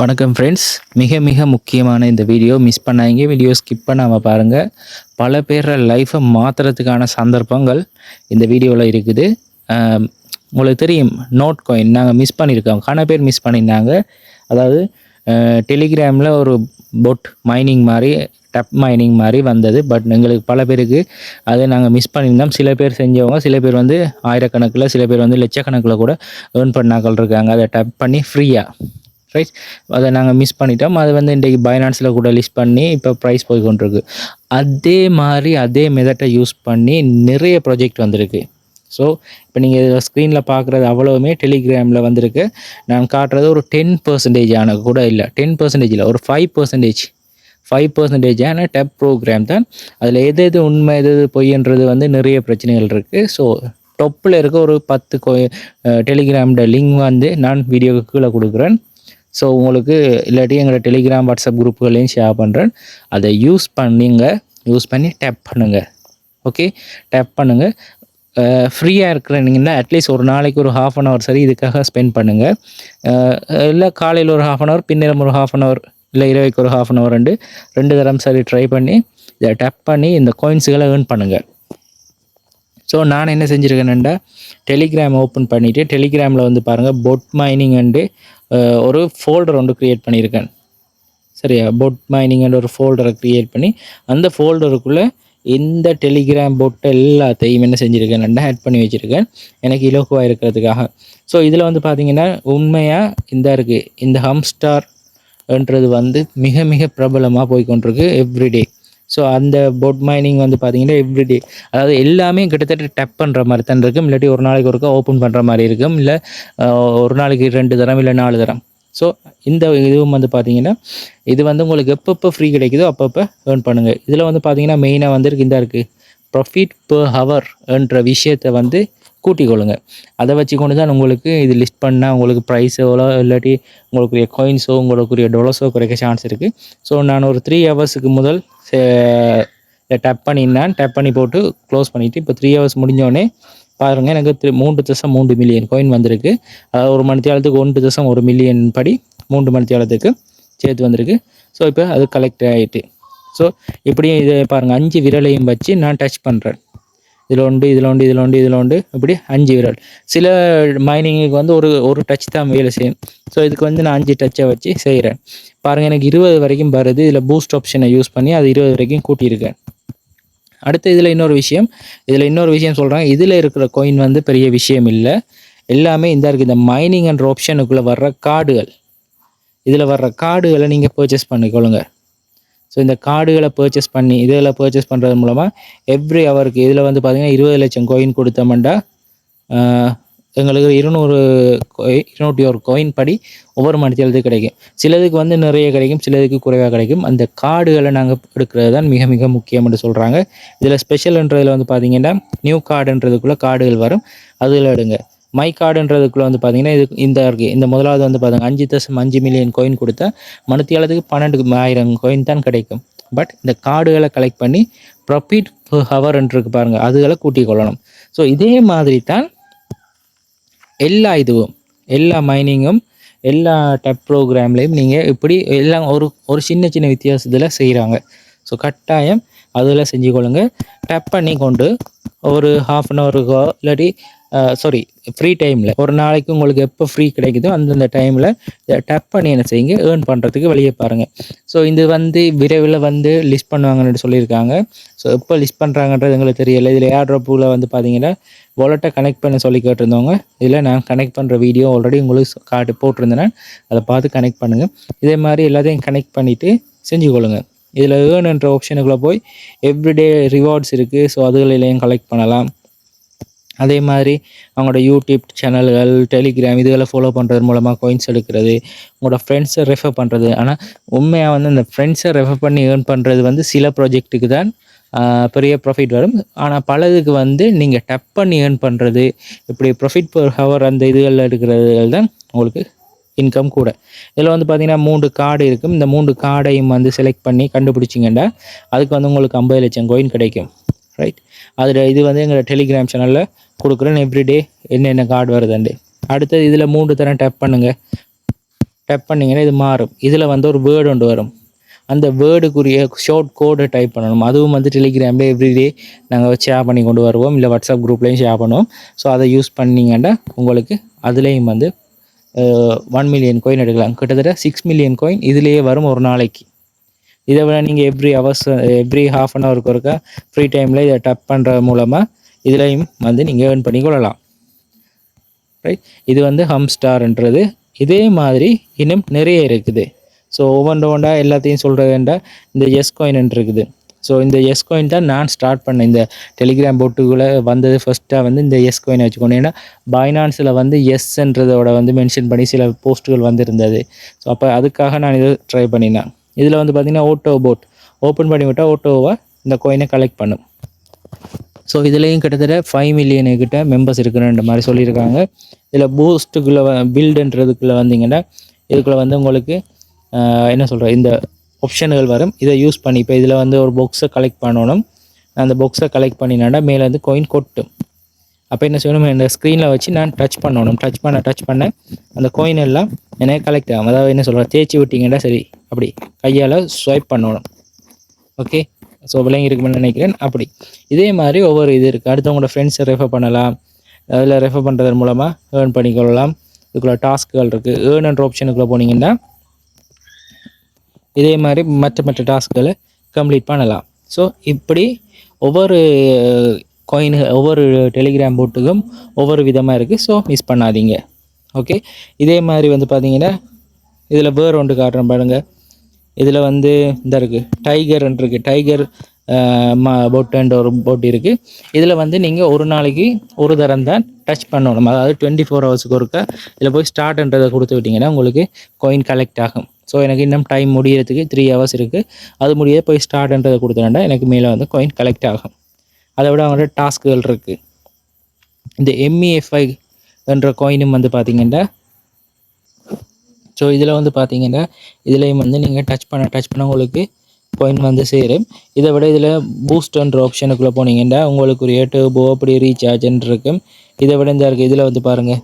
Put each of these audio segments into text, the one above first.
வணக்கம் ஃப்ரெண்ட்ஸ் மிக மிக முக்கியமான இந்த வீடியோ மிஸ் பண்ணாங்க வீடியோ ஸ்கிப் பண்ணாமல் பாருங்கள் பல பேர் லைஃப்பை மாற்றுறதுக்கான சந்தர்ப்பங்கள் இந்த வீடியோவில் இருக்குது. உங்களுக்கு தெரியும் நோட் காயின் நாங்கள் மிஸ் பண்ணியிருக்கோம் கன பேர் மிஸ் பண்ணியிருந்தாங்க அதாவது டெலிகிராமில் ஒரு பொட் மைனிங் மாதிரி டப் மைனிங் மாதிரி வந்தது. பட் எங்களுக்கு பல பேருக்கு அதை நாங்கள் மிஸ் பண்ணியிருந்தோம். சில பேர் செஞ்சவங்க சில பேர் வந்து ஆயிரக்கணக்கில் சில பேர் வந்து லட்சக்கணக்கில் கூட ஏர்ன் பண்ணாக்கள் இருக்காங்க. அதை டப் பண்ணி ஃப்ரீயாக ரைட் அதை நாங்கள் மிஸ் பண்ணிட்டோம். அது வந்து இன்றைக்கி பைனான்ஸில் கூட லிஸ்ட் பண்ணி இப்போ ப்ரைஸ் போய் கொண்டிருக்கு அதே மாதிரி அதே மெதட்டை யூஸ் பண்ணி நிறைய ப்ராஜெக்ட் வந்திருக்கு. ஸோ இப்போ நீங்கள் ஸ்க்ரீனில் பார்க்குறது அவ்வளவுமே டெலிகிராமில் வந்திருக்கு. நான் காட்டுறது ஒரு டென் பர்சன்டேஜ் ஆன கூட இல்லை. டென் பர்சன்டேஜ் இல்லை ஒரு ஃபைவ் பர்சன்டேஜ் ஃபைவ் பர்சன்டேஜான டெப் ப்ரோக்ராம் தான். அதில் எது எது உண்மை எது எது பொய்ன்றது வந்து நிறைய பிரச்சனைகள் இருக்குது ஸோ டொப்பில் இருக்க ஒரு பத்து கோ டெலிகிராமோட லிங்க் வந்து நான் வீடியோவுக்கு கீழே கொடுக்குறேன். ஸோ உங்களுக்கு இல்லாட்டி எங்களோட டெலிகிராம் வாட்ஸ்அப் குரூப்புகளையும் ஷேர் பண்ணுறேன் அதை யூஸ் பண்ணிங்க. யூஸ் பண்ணி டேப் பண்ணுங்கள் ஓகே டேப் பண்ணுங்கள் ஃப்ரீயாக இருக்கிறீங்கன்னா அட்லீஸ்ட் ஒரு நாளைக்கு ஒரு ஹாஃப் அன் ஹவர் சரி இதுக்காக ஸ்பெண்ட் பண்ணுங்கள் இல்லை காலையில் ஒரு ஹாஃப் அன் ஹவர் பின்னிரம் ஒரு ஹாஃப் அன் ஹவர் இல்லை இரவைக்கு ஒரு ஹாஃப் அன் ஹவர் ரெண்டு ரெண்டு தரம் சரி ட்ரை பண்ணி இதை டேப் பண்ணி இந்த காயின்ஸுகளை ஏர்ன் பண்ணுங்கள் ஸோ நான் என்ன செஞ்சுருக்கேன்டா டெலிகிராம் ஓப்பன் பண்ணிவிட்டு டெலிகிராமில் வந்து பாருங்கள் பொட் மைனிங் அண்டு ஒரு ஃபோல்டர் ஒன்று க்ரியேட் பண்ணியிருக்கேன். சரியா? பொட் மைனிங் ஒரு ஃபோல்டரை க்ரியேட் பண்ணி அந்த ஃபோல்டருக்குள்ளே இந்த டெலிகிராம் போட்டை எல்லாத்தையும் என்ன செஞ்சுருக்கேன் ஆட் பண்ணி வச்சுருக்கேன். எனக்கு இலகுவாக இருக்கிறதுக்காக. ஸோ இதில் வந்து பார்த்திங்கன்னா உண்மையாக இந்த இருக்குது இந்த ஹம்ஸ்டார்ன்றது வந்து மிக மிக பிரபலமாக போய் கொண்டிருக்கு எவ்ரிடே ஸோ அந்த போட் மைனிங் வந்து பார்த்தீங்கன்னா எவ்ரிடே அதாவது எல்லாமே கிட்டத்தட்ட டப் பண்ணுற மாதிரி தான் இருக்கும். இல்லாட்டி ஒரு நாளைக்கு ஒருக்கா ஓப்பன் பண்ணுற மாதிரி இருக்கும். இல்லை ஒரு நாளைக்கு ரெண்டு தரம் இல்லை நாலு தரம். ஸோ இந்த இதுவும் வந்து பார்த்தீங்கன்னா இது வந்து உங்களுக்கு எப்பப்போ ஃப்ரீ கிடைக்குதோ அப்பப்போ ஏர்ன் பண்ணுங்கள் இதில் வந்து பார்த்தீங்கன்னா மெயினாக வந்துருக்கு இந்த இருக்குது ப்ராஃபிட் பர் ஹவர் என்ற விஷயத்தை வந்து கூட்டிக் கொள்ளுங்க அதை வச்சு கொண்டு தான் உங்களுக்கு இது லிஸ்ட் பண்ணால் உங்களுக்கு ப்ரைஸோ இல்லாட்டி உங்களுக்குரிய காயின்ஸோ உங்களுக்குரிய டொலர்ஸோ குறைக்க சான்ஸ் இருக்குது ஸோ நான் ஒரு த்ரீ ஹவர்ஸுக்கு முதல் டேப் பண்ணியிருந்தேன் டேப் பண்ணி போட்டு க்ளோஸ் பண்ணிவிட்டு இப்போ த்ரீ ஹவர்ஸ் முடிஞ்சோடனே பாருங்கள் எனக்கு த்ரீ மூன்று தசம் மூன்று மில்லியன் கோயின் வந்திருக்கு. அதாவது ஒரு மணி மணித்தியாலத்துக்கு ஒன்று தசம் ஒரு மில்லியன் படி மூன்று மணி மணித்தியாலத்துக்கு சேர்த்து வந்திருக்கு. ஸோ இப்போ அது கலெக்ட் ஆகிட்டு ஸோ இப்படியும் இதை பாருங்கள் அஞ்சு விரலையும் வச்சு நான் டச் பண்ணுறேன் இதில் உண்டு இதில் உண்டு இதில் உண்டு இதில் உண்டு இப்படி அஞ்சு விரல். சில மைனிங்குக்கு வந்து ஒரு ஒரு டச் தான் வேலை செய்யும். ஸோ இதுக்கு வந்து நான் அஞ்சு டச்சை வச்சு செய்கிறேன் பாருங்கள் எனக்கு இருபது வரைக்கும் வருது. இதில் பூஸ்ட் ஆப்ஷனை யூஸ் பண்ணி அது இருபது வரைக்கும் கூட்டியிருக்கேன். அடுத்து இதில் இன்னொரு விஷயம். இதில் இன்னொரு விஷயம் சொல்கிறேன் இதில் இருக்கிற கோயின் வந்து பெரிய விஷயம் இல்லை. எல்லாமே இந்த இருக்குது இந்த மைனிங் அண்ட் ஆப்ஷனுக்குள்ளே வர்ற கார்டுகள் இதில் வர்ற கார்டுகளை நீங்கள் பர்ச்சேஸ் பண்ணிக்கொள்ளுங்க. ஸோ இந்த கார்டுகளை பர்ச்சேஸ் பண்ணி இதில் பர்ச்சேஸ் பண்ணுறது மூலமாக எவ்ரி ஹவருக்கு இதில் வந்து பார்த்தீங்கன்னா இருபது லட்சம் கோயின் கொடுத்தோம்னா எங்களுக்கு இருநூறு இருநூற்றி ஒரு கோயின் படி ஒவ்வொரு மணித்தியாலத்துக்கு கிடைக்கும். சிலதுக்கு வந்து நிறைய கிடைக்கும் சிலதுக்கு குறைவாக கிடைக்கும். அந்த கார்டுகளை நாங்கள் எடுக்கிறது தான் மிக மிக முக்கியம் என்று சொல்கிறாங்க இதில் ஸ்பெஷல்ன்றதில் வந்து பார்த்தீங்கன்னா நியூ கார்டுன்றதுக்குள்ளே கார்டுகள் வரும். அதில் எடுங்க. மை கார்டுன்றதுக்குள்ளே வந்து பார்த்தீங்கன்னா இது இந்த இருக்குது இந்த முதலாவது வந்து பார்த்தீங்கன்னா அஞ்சு தசம் அஞ்சு மில்லியன் கோயின் கொடுத்தா மனத்தியாலத்துக்கு பன்னெண்டு ஆயிரம் கோயின் தான் கிடைக்கும். பட் இந்த கார்டுகளை கலெக்ட் பண்ணி ப்ரொஃபிட் ஹவர் பாருங்கள் அதுகளை கூட்டிக் கொள்ளணும். ஸோ இதே மாதிரி தான் எல்லா இதுவும் எல்லா மைனிங்கும் எல்லா டப் ப்ரோக்ராம்லேயும் நீங்கள் இப்படி எல்லாம் ஒரு ஒரு சின்ன சின்ன வித்தியாசத்தில் செய்கிறாங்க ஸோ கட்டாயம் அதில் செஞ்சு கொள்ளுங்க. டப் பண்ணி கொண்டு ஒரு ஹாஃப் அன் ஹவருக்கோ இல்லாட்டி சாரி ஃப்ரீ டைமில் ஒரு நாளைக்கு உங்களுக்கு எப்போ ஃப்ரீ கிடைக்குதோ அந்தந்த டைமில் டப் பண்ணி என்ன செய்யுங்க ஏர்ன் பண்ணுறதுக்கு வெளியே பாருங்கள் ஸோ இது வந்து விரைவில் வந்து லிஸ்ட் பண்ணுவாங்கன்னு சொல்லியிருக்காங்க. ஸோ எப்போ லிஸ்ட் பண்ணுறாங்கன்றது எங்களுக்கு தெரியல. இதில் ஏர் ட்ராப்பில் வந்து பார்த்தீங்கன்னா வாலெட்டை கனெக்ட் பண்ண சொல்லி கேட்டிருந்தவங்க. இதில் நான் கனெக்ட் பண்ணுற வீடியோ ஆல்ரெடி உங்களுக்கு காட்டு போட்டிருந்தேன். அதை பார்த்து கனெக்ட் பண்ணுங்கள் இதே மாதிரி எல்லாத்தையும் கனெக்ட் பண்ணிவிட்டு செஞ்சுக்கொள்ளுங்க. இதில் ஏர்ன்ன்ற ஆப்ஷனுக்குள்ளே போய் எவ்ரிடே ரிவார்ட்ஸ் இருக்குது ஸோ அதுகளிலையும் கலெக்ட் பண்ணலாம். அதே மாதிரி அவங்களோட யூடியூப் சேனல்கள் டெலிகிராம் இதுகளை ஃபாலோ பண்ணுறது மூலமாக கோயின்ஸ் எடுக்கிறது உங்களோட ஃப்ரெண்ட்ஸை ரெஃபர் பண்ணுறது ஆனால் உண்மையாக வந்து இந்த ஃப்ரெண்ட்ஸை ரெஃபர் பண்ணி ஏர்ன் பண்ணுறது வந்து சில ப்ராஜெக்ட்டுக்கு தான் பெரிய ப்ராஃபிட் வரும். ஆனால் பலதுக்கு வந்து நீங்கள் டப் பண்ணி ஏர்ன் பண்ணுறது இப்படி ப்ராஃபிட் பர் ஹவர் அந்த இதுகளில் எடுக்கிறது தான் உங்களுக்கு இன்கம் கூட. இதில் வந்து பார்த்தீங்கன்னா மூன்று கார்டு இருக்கும். இந்த மூன்று கார்டையும் வந்து செலக்ட் பண்ணி கண்டுபிடிச்சிங்கன்னா அதுக்கு வந்து உங்களுக்கு ஐம்பது லட்சம் கோயின் கிடைக்கும். ரைட் அதில் இது வந்து எங்களோட டெலிகிராம் சேனலில் கொடுக்குறேன். எவ்ரிடே என்னென்ன கார்டு வருதுண்டு அடுத்தது இதில் மூன்று தரம் டேப் பண்ணுங்கள் டேப் பண்ணிங்கன்னா இது மாறும். இதில் வந்து ஒரு வேர்டு ஒன்று வரும். அந்த வேர்டுக்குரிய ஷார்ட் கோடை டைப் பண்ணணும். அதுவும் வந்து டெலிகிராமில் எவ்ரிடே நாங்கள் ஷேர் பண்ணி கொண்டு வருவோம். இல்லை வாட்ஸ்அப் குரூப்லேயும் ஷேர் பண்ணுவோம். ஸோ அதை யூஸ் பண்ணிங்கன்னா உங்களுக்கு அதுலேயும் வந்து ஒன் மில்லியன் கோயின் எடுக்கலாம். கிட்டத்தட்ட சிக்ஸ் மில்லியன் கோயின் இதுலேயே வரும் ஒரு நாளைக்கு. இதை விட நீங்கள் every hours every half an ஹவருக்கு ஒருக்கா ஃப்ரீ டைமில் இதை டப் பண்ணுற மூலமாக இதுலேயும் வந்து நீங்கள் ஏர்ன் பண்ணிக்கொள்ளலாம். ரைட் இது வந்து ஹம் ஸ்டார்ன்றது இதே மாதிரி இன்னும் நிறைய இருக்குது. ஸோ ஒவ்வொன்று எல்லாத்தையும் சொல்கிறதுண்டா இந்த எஸ் காயின் இருக்குது ஸோ இந்த எஸ் காயின் தான் நான் ஸ்டார்ட் பண்ணேன். இந்த டெலிகிராம் போட்டுக்குள்ளே வந்தது ஃபஸ்ட்டாக வந்து இந்த எஸ் காயினை வச்சுக்கணும் ஏன்னா பைனான்ஸில் வந்து எஸ்ன்றதோட வந்து மென்ஷன் பண்ணி சில போஸ்ட்டுகள் வந்திருந்தது. ஸோ அப்போ அதுக்காக நான் இதை ட்ரை பண்ணினேன். இதில் வந்து பார்த்திங்கன்னா ஓட்டோ போட் ஓப்பன் பண்ணி விட்டால் ஓட்டோவாக இந்த கோயினை கலெக்ட் பண்ணும். ஸோ இதுலேயும் கிட்டத்தட்ட ஃபைவ் மில்லியனு கிட்ட மெம்பர்ஸ் இருக்கிறன்ற மாதிரி சொல்லியிருக்காங்க. இதில் பூஸ்ட்டுக்குள்ளே பில்டுன்றதுக்குள்ளே வந்தீங்கன்னா இதுக்குள்ளே வந்து உங்களுக்கு என்ன சொல்கிறேன் இந்த ஆப்ஷன்கள் வரும். இதை யூஸ் பண்ணி இப்போ இதில் வந்து ஒரு பாக்ஸை கலெக்ட் பண்ணணும். அந்த பாக்ஸை கலெக்ட் பண்ணினாண்டா மேலே வந்து கோயின் கொட்டும். அப்போ என்ன செய்யணும்? இந்த ஸ்க்ரீனில் வச்சு நான் டச் பண்ணணும். டச் பண்ண டச் பண்ண அந்த கோயின் எல்லாம் எனக்கு கலெக்ட் ஆகும். அதாவது என்ன சொல்கிறேன் தேய்ச்சி விட்டிங்கன்னா சரி அப்படி கையால் ஸ்வைப் பண்ணணும். ஓகே ஸோ விளங்கி இருக்குமென்னு நினைக்கிறேன். அப்படி. இதே மாதிரி ஒவ்வொரு இது இருக்குது அடுத்தவங்களோட ஃப்ரெண்ட்ஸை ரெஃபர் பண்ணலாம். அதில் ரெஃபர் பண்ணுறதன் மூலமாக ஏர்ன் பண்ணிக்கொள்ளலாம். இதுக்குள்ள டாஸ்க்குகள் இருக்குது ஏர்ன் அண்ட் ஆப்ஷனுக்குள்ளே போனீங்கன்னா இதே மாதிரி மற்ற மற்ற டாஸ்க்குகளை கம்ப்ளீட் பண்ணலாம். ஸோ இப்படி ஒவ்வொரு காயின் ஒவ்வொரு டெலிகிராம் போட்டுக்கும் ஒவ்வொரு விதமாக இருக்குது ஸோ மிஸ் பண்ணாதீங்க. ஓகே இதே மாதிரி வந்து பார்த்தீங்கன்னா இதில் வேறு ஒன்று காட்டுறேன் பாருங்கள் இதில் வந்து இந்த இருக்குது டைகர் இருக்குது டைகர் ம போட்டுன்ற ஒரு போட் இருக்குது இதில் வந்து நீங்கள் ஒரு நாளைக்கு ஒரு தரம் தான் டச் பண்ணணும். அதாவது டுவெண்ட்டி ஃபோர் ஹவர்ஸுக்கு ஒருக்கா இதில் போய் ஸ்டார்ட்ன்றதை கொடுத்து விட்டிங்கன்னா உங்களுக்கு காயின் கலெக்ட் ஆகும். ஸோ எனக்கு இன்னும் டைம் முடியறதுக்கு த்ரீ ஹவர்ஸ் இருக்குது அது முடிய போய் ஸ்டார்ட்ன்றதை கொடுத்தேன்டா எனக்கு மேலே வந்து காயின் கலெக்ட் ஆகும். அதை விட அவங்களோட டாஸ்க்குகள் இருக்குது இந்த எம்இஎஃப்ஐ என்ற கோயினும் வந்து பார்த்திங்கன்னா ஸோ இதில் வந்து பார்த்தீங்கன்னா இதுலேயும் வந்து நீங்கள் டச் பண்ண டச் பண்ண உங்களுக்கு பாயிண்ட் வந்து சேரும். இதை விட இதில் பூஸ்டன்ற ஆப்ஷனுக்குள்ளே போனீங்கன்னா உங்களுக்கு ஒரு டர்போ அப்படி ரீசார்ஜ்ன்னு இருக்கும். இதை விட இந்த இருக்குது இதில் வந்து பாருங்கள்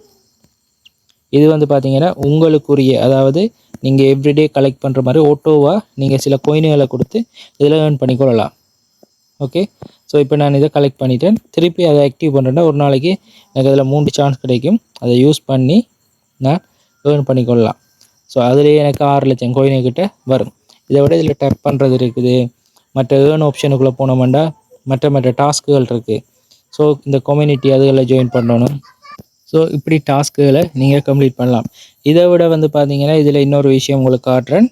இது வந்து பார்த்தீங்கன்னா உங்களுக்குரிய அதாவது நீங்கள் எவ்ரிடே கலெக்ட் பண்ணுற மாதிரி ஓட்டோவாக நீங்கள் சில கோயின்களை கொடுத்து இதில் ஏர்ன் பண்ணிக்கொள்ளலாம் ஓகே ஸோ இப்போ நான் இதை கலெக்ட் பண்ணிட்டேன். திருப்பி அதை ஆக்டிவ் பண்ணுறேன்னா ஒரு நாளைக்கு எனக்கு அதில் மூன்று சான்ஸ் கிடைக்கும். அதை யூஸ் பண்ணி நான் ஏர்ன் பண்ணிக்கொள்ளலாம் ஸோ அதுலேயே எனக்கு ஆறு லட்சம் கோயினுக்கிட்ட வரும். இதை விட இதில் டேப் பண்ணுறது இருக்குது. மற்ற ஏர்ன் ஆப்ஷனுக்குள்ளே போனோம்னா மற்ற மற்ற டாஸ்க்குகள் இருக்குது ஸோ இந்த கம்யூனிட்டி அதுகளில் ஜாயின் பண்ணணும். ஸோ இப்படி டாஸ்க்குகளை நீங்கள் கம்ப்ளீட் பண்ணலாம். இதை விட வந்து பார்த்தீங்கன்னா இதில் இன்னொரு விஷயம் உங்களுக்கு காட்டுறேன்.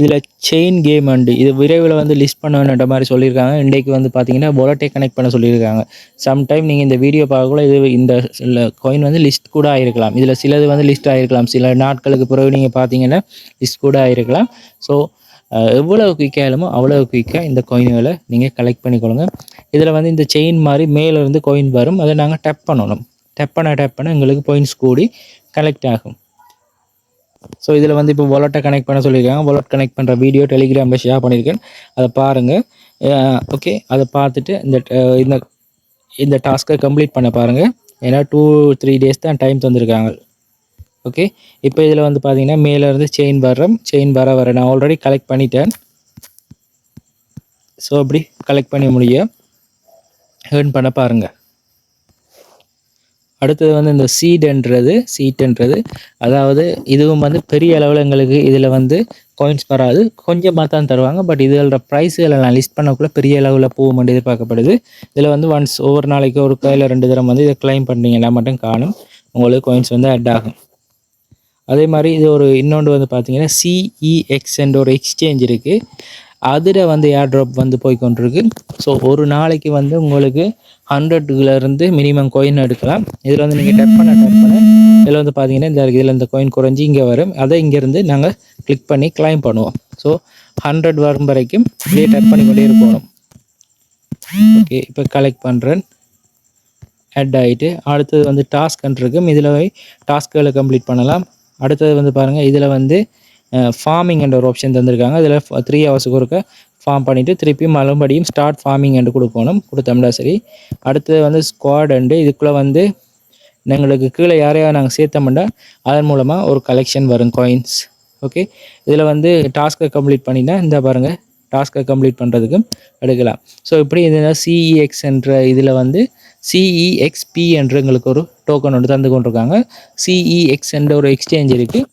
இதில் செயின் கேம் அண்டு இது விரைவில் வந்து லிஸ்ட் பண்ணணுன்ற மாதிரி சொல்லியிருக்காங்க. இன்றைக்கு வந்து பார்த்தீங்கன்னா பொலட்டை கனெக்ட் பண்ண சொல்லியிருக்காங்க. சம்டைம் நீங்கள் இந்த வீடியோ பார்க்கக்குள்ள இது இந்த காயின் வந்து லிஸ்ட் கூட ஆகிருக்கலாம் இதில் சிலது வந்து லிஸ்ட் ஆகிருக்கலாம் சில நாட்களுக்கு பிறகு நீங்கள் பார்த்தீங்கன்னா லிஸ்ட் கூட ஆகிருக்கலாம் ஸோ எவ்வளோ குயிக்காக இல்லாமோ அவ்வளோ குயிக்காக இந்த காயின்களை நீங்கள் கலெக்ட் பண்ணிக்கொள்ளுங்க. இதில் வந்து இந்த செயின் மாதிரி மேலேருந்து கோயின் வரும். அதை நாங்கள் டெப் பண்ணணும். டெப் பண்ண டப் பண்ண எங்களுக்கு பாயிண்ட்ஸ் கூடி கலெக்ட் ஆகும். ஸோ இதில் வந்து இப்போ வாலெட்டை கனெக்ட் பண்ண சொல்லியிருக்காங்க. வாலெட் கனெக்ட் பண்ணுற வீடியோ டெலிகிராமில் ஷேர் பண்ணியிருக்கேன். அதை பாருங்கள் ஓகே அதை பார்த்துட்டு இந்த இந்த இந்த டாஸ்க்கை கம்ப்ளீட் பண்ண பாருங்கள் ஏன்னா டூ த்ரீ டேஸ் தான் டைம் தந்திருக்காங்க. ஓகே இப்போ இதில் வந்து பார்த்தீங்கன்னா மேலேருந்து செயின் வர்றோம் செயின் வர வர நான் ஆல்ரெடி கலெக்ட் பண்ணிட்டேன். ஸோ அப்படி கலெக்ட் பண்ணி முடிய ஏர்ன் பண்ண பாருங்கள் அடுத்தது வந்து இந்த சீடுன்றது சீட்டுன்றது அதாவது இதுவும் வந்து பெரிய அளவில் எங்களுக்கு இதில் வந்து காயின்ஸ் வராது. கொஞ்சமாக தான் தருவாங்க பட் இதில் ப்ரைஸுகளை நான் லிஸ்ட் பண்ணக்குள்ளே பெரிய அளவில் போகும் எதிர்பார்க்கப்படுது. இதில் வந்து ஒன்ஸ் ஒவ்வொரு நாளைக்கு ஒரு கையில் ரெண்டு தரம் வந்து இதை கிளைம் பண்ணிங்கன்னா மட்டும் காணும். உங்களுக்கு காயின்ஸ் வந்து அட் ஆகும். அதே மாதிரி இது ஒரு இன்னொன்று வந்து பார்த்தீங்கன்னா சிஇஎக்ஸ் என்ற ஒரு எக்ஸ்சேஞ்ச் இருக்குது அதில் வந்து ஏர் ட்ராப் வந்து போய் கொண்டிருக்கு ஸோ ஒரு நாளைக்கு வந்து உங்களுக்கு ஹண்ட்ரட்லேருந்து மினிமம் கோயின் எடுக்கலாம். இதில் வந்து நீங்கள் டப் பண்ண டப் பண்ண இதில் வந்து பார்த்தீங்கன்னா இந்த இதில் இந்த கோயின் குறைஞ்சி இங்கே வரும். அதை இங்கேருந்து நாங்கள் கிளிக் பண்ணி கிளைம் பண்ணுவோம். ஸோ ஹண்ட்ரட் வரும் வரைக்கும் இதே டப் பண்ணி கொண்டே இருக்கணும். ஓகே இப்போ கலெக்ட் பண்ணுறேன் ஆட் ஆகிட்டு அடுத்தது வந்து டாஸ்க் இருக்கும் இதில் டாஸ்க்குகளை கம்ப்ளீட் பண்ணலாம். அடுத்தது வந்து பாருங்கள் இதில் வந்து ஃபார்மிங் என்ற ஒரு ஆப்ஷன் தந்திருக்காங்க. இதில் த்ரீ ஹவர்ஸுக்கு ஒருக்க ஃபார்ம் பண்ணிவிட்டு திருப்பி மறுபடியும் ஸ்டார்ட் ஃபார்மிங் என்று கொடுக்கணும். கொடுத்தோம்னா சரி. அடுத்தது வந்து ஸ்குவாட் அண்டு இதுக்குள்ளே வந்து எங்களுக்கு கீழே யாரையாவது நாங்கள் சேர்த்தோம்னா அதன் மூலமாக ஒரு கலெக்ஷன் வரும் காயின்ஸ் ஓகே இதில் வந்து டாஸ்க்கை கம்ப்ளீட் பண்ணினா இந்த பாருங்கள் டாஸ்க்கை கம்ப்ளீட் பண்ணுறதுக்கும் எடுக்கலாம். ஸோ இப்படி இந்த சிஇஎக்ஸ் என்ற இதில் வந்து சிஇஎக்ஸ்பி என்ற எங்களுக்கு ஒரு டோக்கன் ஒன்று தந்து கொண்டிருக்காங்க. சிஇஎக்ஸ் என்ற ஒரு எக்ஸ்சேஞ்ச் இருக்குது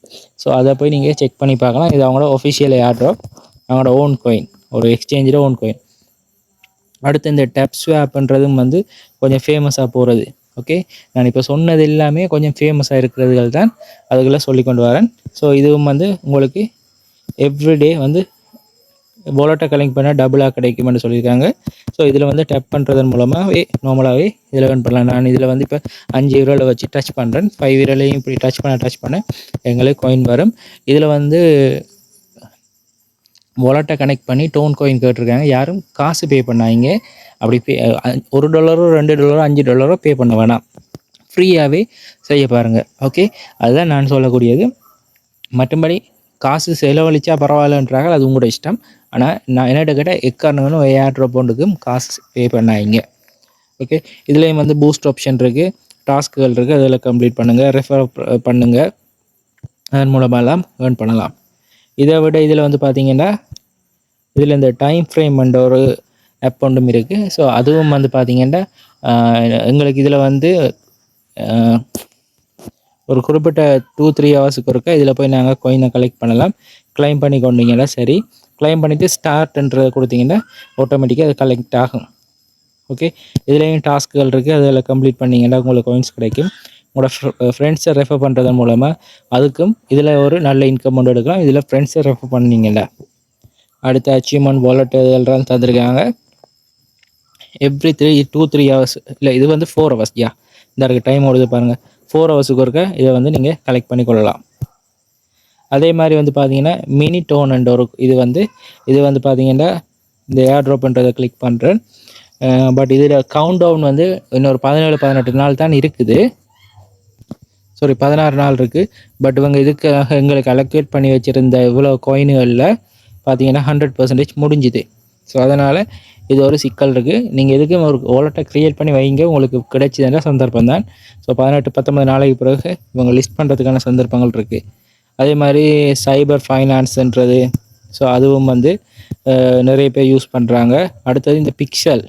ஸோ அதை போய் நீங்கள் செக் பண்ணி பார்க்கலாம். இது அவங்களோட ஒஃபிஷியல் ஏர்ட்ராப் அவங்களோட ஓன் கோயின் ஒரு எக்ஸ்சேஞ்சில் ஓன் கோயின் அடுத்து இந்த டெப் ஸ்வாப்ன்றதும் வந்து கொஞ்சம் ஃபேமஸாக போகிறது ஓகே நான் இப்போ சொன்னது எல்லாமே கொஞ்சம் ஃபேமஸாக இருக்கிறதுகள் தான். அதுக்குள்ளே சொல்லி கொண்டு வரேன். ஸோ இதுவும் வந்து உங்களுக்கு எவ்ரிடே வந்து வாலெட்டை கலெக்ட் பண்ணால் டபுளாக கிடைக்கும்னு சொல்லியிருக்காங்க. ஸோ இதில் வந்து டப் பண்ணுறதன் மூலமாகவே நார்மலாகவே இதில் வேன் பண்ணலாம். நான் இதில் வந்து இப்போ அஞ்சு விரலை வச்சு டச் பண்ணுறேன் ஃபைவ் விரலையும் இப்படி டச் பண்ண டச் பண்ண எங்களுக்கு காயின் வரும். இதில் வந்து வாலெட்டை கனெக்ட் பண்ணி டோன் கோயின் கேட்டிருக்காங்க. யாரும் காசு பே பண்ணாங்க அப்படி பே ஒரு டாலரோ ரெண்டு டாலரோ அஞ்சு டாலரோ பே பண்ண வேணாம். ஃப்ரீயாகவே செய்ய பாருங்கள் ஓகே அதுதான் நான் சொல்லக்கூடியது. மற்றபடி காசு செலவழிச்சா பரவாயில்லன்றாங்க அது உங்களோட இஷ்டம். ஆனால் நான் என்னட்ட கேட்டால் எக்காரணங்களும் ஏஆர் போண்டுக்கும் காசு பே பண்ணாங்க ஓகே இதுலேயும் வந்து பூஸ்ட் ஆப்ஷன் இருக்குது டாஸ்க்குகள் இருக்குது அதில் கம்ப்ளீட் பண்ணுங்கள் ரெஃபர் பண்ணுங்கள் அதன் மூலமாகலாம் ஏர்ன் பண்ணலாம். இதை விட இதில் வந்து பார்த்தீங்கன்னா இதில் இந்த டைம் ஃப்ரேம்ன்ற ஒரு ஆப் ஒன்றும் இருக்குது ஸோ அதுவும் வந்து பார்த்தீங்கன்னா எங்களுக்கு இதில் வந்து ஒரு குறிப்பிட்ட டூ த்ரீ ஹவர்ஸுக்கு ஒருக்கா இதில் போய் நாங்கள் கோயினை கலெக்ட் பண்ணலாம். கிளைம் பண்ணி கொண்டீங்கன்னா சரி. கிளைம் பண்ணிவிட்டு ஸ்டார்ட்ன்றதை கொடுத்தீங்கன்னா ஆட்டோமேட்டிக்காக அது கலெக்ட் ஆகும். ஓகே இதுலேயும் டாஸ்க்குகள் இருக்குது அதில் கம்ப்ளீட் பண்ணிங்கன்னா உங்களுக்கு கோயின்ஸ் கிடைக்கும். உங்களோட ஃப்ரெண்ட்ஸை ரெஃபர் பண்ணுறது மூலமாக அதுக்கும் இதில் ஒரு நல்ல இன்கம் கொண்டு எடுக்கலாம். இதில் ஃப்ரெண்ட்ஸை ரெஃபர் பண்ணீங்கல்ல அடுத்த அச்சீவ்மெண்ட் வாலெட் இதெல்லாம் தந்திருக்காங்க. Every three two three hours இல்லை இது வந்து ஃபோர் ஹவர்ஸ் யா இந்த இருக்குது டைம் ஓடுது பாருங்கள் ஃபோர் ஹவர்ஸுக்கு ஒருக்க இதை வந்து நீங்கள் கலெக்ட் பண்ணி கொள்ளலாம் அதே மாதிரி வந்து பார்த்தீங்கன்னா மினி டோன் அண்ட் ஒரு இது வந்து இது வந்து பார்த்தீங்கன்னா இந்த ஏர் ட்ராப்ன்றதை கிளிக் பண்ணுறேன் பட் இதில் கவுண்ட் டவுன் வந்து இன்னொரு பதினேழு பதினெட்டு நாள் தான் இருக்குது. சாரி பதினாறு நாள் இருக்குது பட் இவங்க இதுக்காக எங்களுக்கு அலோகேட் பண்ணி வச்சுருந்த இவ்வளோ கோயின்களில் பார்த்தீங்கன்னா ஹண்ட்ரட் பர்சன்டேஜ் முடிஞ்சுது. ஸோ அதனால் இது ஒரு சிக்கல் இருக்குது நீங்கள் எதுக்கும் ஒரு ஓலட்டை க்ரியேட் பண்ணி வைங்க? உங்களுக்கு கிடைச்சதுன்ற சந்தர்ப்பம் தான். ஸோ பதினெட்டு பத்தொம்பது நாளைக்கு பிறகு இவங்க லிஸ்ட் பண்ணுறதுக்கான சந்தர்ப்பங்கள் இருக்குது அதே மாதிரி சைபர் ஃபைனான்ஸுன்றது ஸோ அதுவும் வந்து நிறைய பேர் யூஸ் பண்ணுறாங்க அடுத்தது இந்த பிக்சல்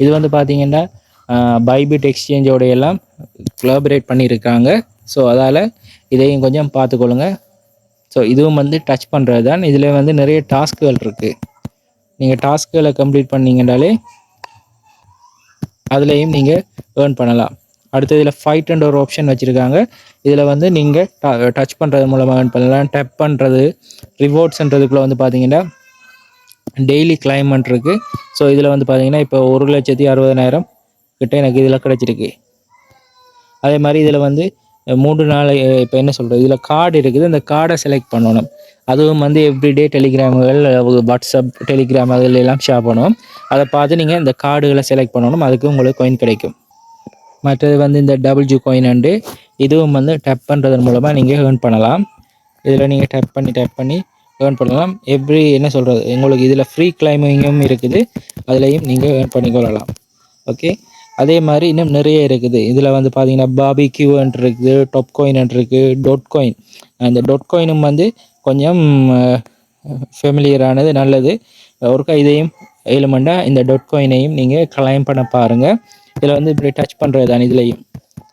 இது வந்து பார்த்திங்கன்னா பைபிட் எக்ஸ்சேஞ்சோட எல்லாம் கொலாபரேட் பண்ணியிருக்காங்க. ஸோ அதால் இதையும் கொஞ்சம் பார்த்துக்கொள்ளுங்க. ஸோ இதுவும் வந்து டச் பண்ணுறது தான் இதில் வந்து நிறைய டாஸ்க்குகள் இருக்குது நீங்கள் டாஸ்க்குகளை கம்ப்ளீட் பண்ணீங்கன்னாலே அதுலேயும் நீங்கள் ஏர்ன் பண்ணலாம். அடுத்து இதில் ஃபைட் அண்ட் ஒரு ஆப்ஷன் வச்சுருக்காங்க. இதில் வந்து நீங்கள் டச் பண்ணுறது மூலமாக ஏர்ன் பண்ணலாம். டப் பண்ணுறது ரிவார்ட்ஸ்ன்றதுக்குள்ளே வந்து பார்த்தீங்கன்னா டெய்லி கிளைமண்ட் இருக்குது ஸோ இதில் வந்து பார்த்தீங்கன்னா இப்போ ஒரு லட்சத்தி அறுபதனாயிரம் கிட்டே எனக்கு இதில் கிடச்சிருக்கு. அதே மாதிரி இதில் வந்து மூன்று நாள் இப்போ என்ன சொல்கிறது இதில் கார்டு இருக்குது. அந்த கார்டை செலக்ட் பண்ணணும். அதுவும் வந்து எவ்ரிடே டெலிகிராமுகள் வாட்ஸ்அப் டெலிகிராம் அதில் எல்லாம் ஷேர் பண்ணுவோம் அதை பார்த்து நீங்கள் இந்த கார்டுகளை செலக்ட் பண்ணணும். அதுக்கு உங்களுக்கு காயின் கிடைக்கும். மற்றது வந்து இந்த டபுள் ஜூ காயின் அண்டு இதுவும் வந்து டப் பண்ணுறதன் மூலமாக நீங்கள் ஏர்ன் பண்ணலாம். இதில் நீங்கள் டப் பண்ணி டப் பண்ணி ஏர்ன் பண்ணலாம். எவ்ரி என்ன சொல்கிறது உங்களுக்கு இதில் ஃப்ரீ கிளைமிங்கும் இருக்குது. அதுலேயும் நீங்கள் ஏர்ன் பண்ணிக்கொள்ளலாம் ஓகே அதே மாதிரி இன்னும் நிறைய இருக்குது. இதில் வந்து பார்த்தீங்கன்னா பாபி கியூன்ட் இருக்குது டாப் கோயின் இருக்குது டொட் கோயின் அந்த டொட் கோயினும் வந்து கொஞ்சம் ஃபெமிலியரானது நல்லது. ஒருக்கா இதையும் எலிமெண்ட்டாக இந்த டொட் கோயினையும் நீங்கள் கிளைம் பண்ண பாருங்கள் இதில் வந்து இப்படி டச் பண்ணுறது தான் இதுலேயும்.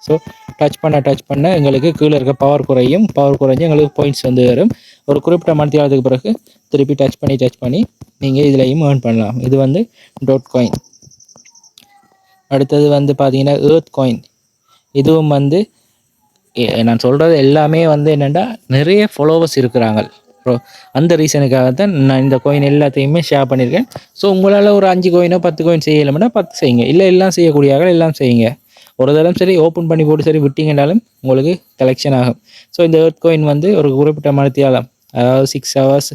ஸோ டச் பண்ண டச் பண்ண எங்களுக்கு கீழே இருக்க பவர் குறையும். பவர் குறைஞ்சி எங்களுக்கு பாயிண்ட்ஸ் வந்து வரும். ஒரு குறிப்பிட்ட மணி பிறகு திருப்பி டச் பண்ணி டச் பண்ணி நீங்கள் இதுலேயும் ஏர்ன் பண்ணலாம். இது வந்து டொட் காயின் அடுத்தது வந்து பார்த்தீங்கன்னா ஏர்த் காயின் இதுவும் வந்து நான் சொல்கிறது எல்லாமே வந்து என்னென்னா நிறைய ஃபாலோவர்ஸ் இருக்கிறாங்க. ஸோ அந்த ரீசனுக்காக தான் நான் இந்த கோயின் எல்லாத்தையுமே ஷேர் பண்ணியிருக்கேன். ஸோ உங்களால் ஒரு அஞ்சு கோயினோ பத்து கோயின் செய்யலைன்னா பத்து செய்யுங்க. இல்லை எல்லாம் செய்யக்கூடியாக எல்லாம் செய்யுங்க. ஒரு தரம் சரி ஓப்பன் பண்ணி போட்டு சரி விட்டிங்கனாலும் உங்களுக்கு கலெக்ஷன் ஆகும். ஸோ இந்த ஏர்த் கோயின் வந்து ஒரு குறிப்பிட்ட மனத்தியாலம் அதாவது சிக்ஸ் ஹவர்ஸ்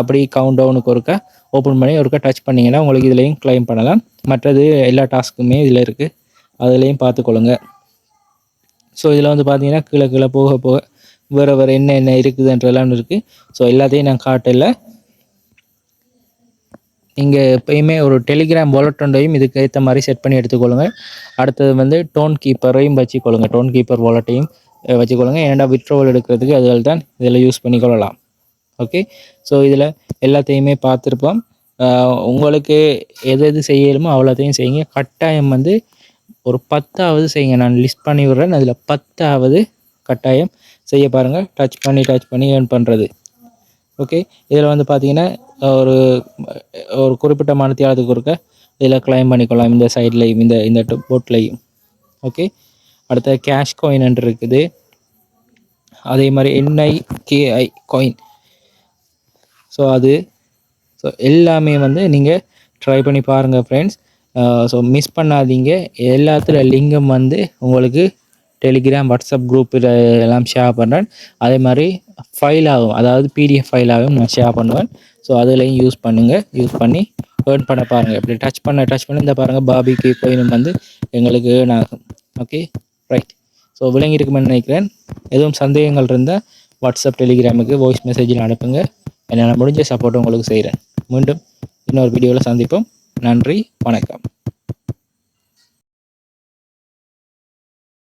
அப்படி கவுண்ட் டவுனுக்கு ஒருக்கா ஓப்பன் பண்ணி ஒருக்கா டச் பண்ணிங்கன்னா உங்களுக்கு இதுலேயும் கிளைம் பண்ணலாம். மற்றது எல்லா டாஸ்க்குமே இதில் இருக்குது அதுலேயும் பார்த்துக்கொள்ளுங்க. ஸோ இதில் வந்து பார்த்தீங்கன்னா கீழே கீழே போக போக வேறு வேறு என்ன என்ன இருக்குதுன்றலாம் இருக்குது ஸோ எல்லாத்தையும் நான் காட்டல. நீங்கள் எப்பயுமே ஒரு டெலிகிராம் வாலெட்டையும் இதுக்கு ஏற்ற மாதிரி செட் பண்ணி எடுத்துக்கொள்ளுங்க. அடுத்தது வந்து டோன் கீப்பரையும் வச்சுக்கொள்ளுங்க. டோன் கீப்பர் வாலெட்டையும் வச்சுக்கொள்ளுங்க. ஏன்னா விட்ரோவல் எடுக்கிறதுக்கு அதில் தான் இதில் யூஸ் பண்ணிக்கொள்ளலாம். ஓகே ஸோ இதில் எல்லாத்தையுமே பார்த்துருப்போம். உங்களுக்கு எது எது செய்யலுமோ அவ்வளோத்தையும் செய்யுங்க. கட்டாயம் வந்து ஒரு பத்தாவது செய்யுங்க. நான் லிஸ்ட் பண்ணி விடுறேன். அதில் பத்தாவது கட்டாயம் செய்ய பாருங்கள் டச் பண்ணி டச் பண்ணி ஏர்ன் பண்ணுறது ஓகே இதில் வந்து பார்த்தீங்கன்னா ஒரு ஒரு குறிப்பிட்ட மனத்தியாளத்துக்கு இருக்க இதில் கிளைம் பண்ணிக்கலாம். இந்த சைட்லையும் இந்த இந்த போட்லையும் ஓகே அடுத்த கேஷ் காயின் இருக்குது. அதே மாதிரி N I K I coin so அது ஸோ எல்லாமே வந்து நீங்கள் ட்ரை பண்ணி பாருங்கள் ஃப்ரெண்ட்ஸ் ஸோ மிஸ் பண்ணாதீங்க. எல்லாத்துல லிங்கம் வந்து உங்களுக்கு டெலிகிராம் வாட்ஸ்அப் குரூப் எல்லாம் ஷேர் பண்ணுறேன் அதே மாதிரி ஃபைலாகவும் அதாவது பிடிஎஃப் ஃபைலாகவும் நான் ஷேர் பண்ணுவேன். ஸோ அதுலேயும் யூஸ் பண்ணுங்கள் யூஸ் பண்ணி ஏர்ன் பண்ண பாருங்கள் இப்படி டச் பண்ண டச் பண்ணி இந்த பாருங்கள் பாபிக்கு கோயினும் வந்து எங்களுக்கு ஏர்ன் ஆகும் ஓகே ரைட் ஸோ விளங்கியிருக்குமென்னு நினைக்கிறேன். எதுவும் சந்தேகங்கள் இருந்தால் வாட்ஸ்அப் டெலிகிராமுக்கு வாய்ஸ் மெசேஜில் அனுப்புங்க. என்னால் முடிஞ்ச சப்போர்ட் உங்களுக்கு செய்கிறேன் மீண்டும் இன்னொரு வீடியோவில் சந்திப்போம். நன்றி வணக்கம்.